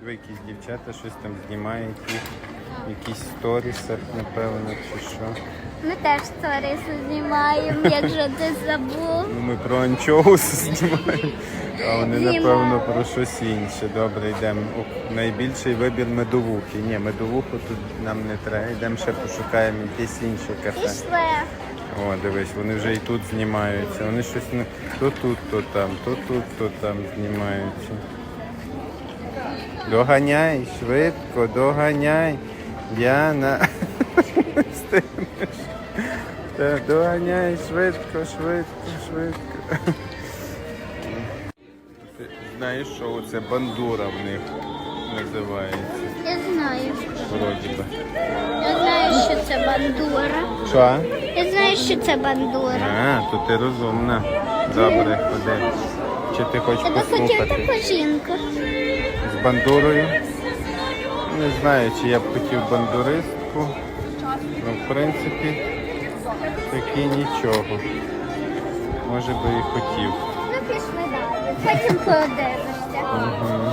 Диви, якісь дівчата щось там знімають, якісь сторіси, напевно, чи що. Ми теж сторіси знімаємо, якщо ти забув. Ну, ми про анчоус знімаємо, а вони, напевно, про щось інше. Добре, йдемо. Найбільший вибір медовухи. Ні, медовуху тут нам не треба. Йдемо ще пошукаємо якесь інше кафе. Пішли. О, дивись, вони вже і тут знімаються. Вони щось не то тут, то там, то тут, то там знімаються. Доганяй, швидко, доганяй. Діана. Встигнеш. Доганяй, швидко, швидко, швидко. Ти знаєш, що це бандура в них називається. Я знаю. Вроді би. Я знаю, що це бандура. Що? Я знаю, що це бандура. А, то ти розумна. Добре, ходи. Чи ти хочеш Тебе хотів послухати? жінка. Бандурою? Не знаю, чи я б хотів бандуристку. Ну, в принципі, таки нічого. Може би і хотів. Ну пішли далі. Потім. Угу. Ой.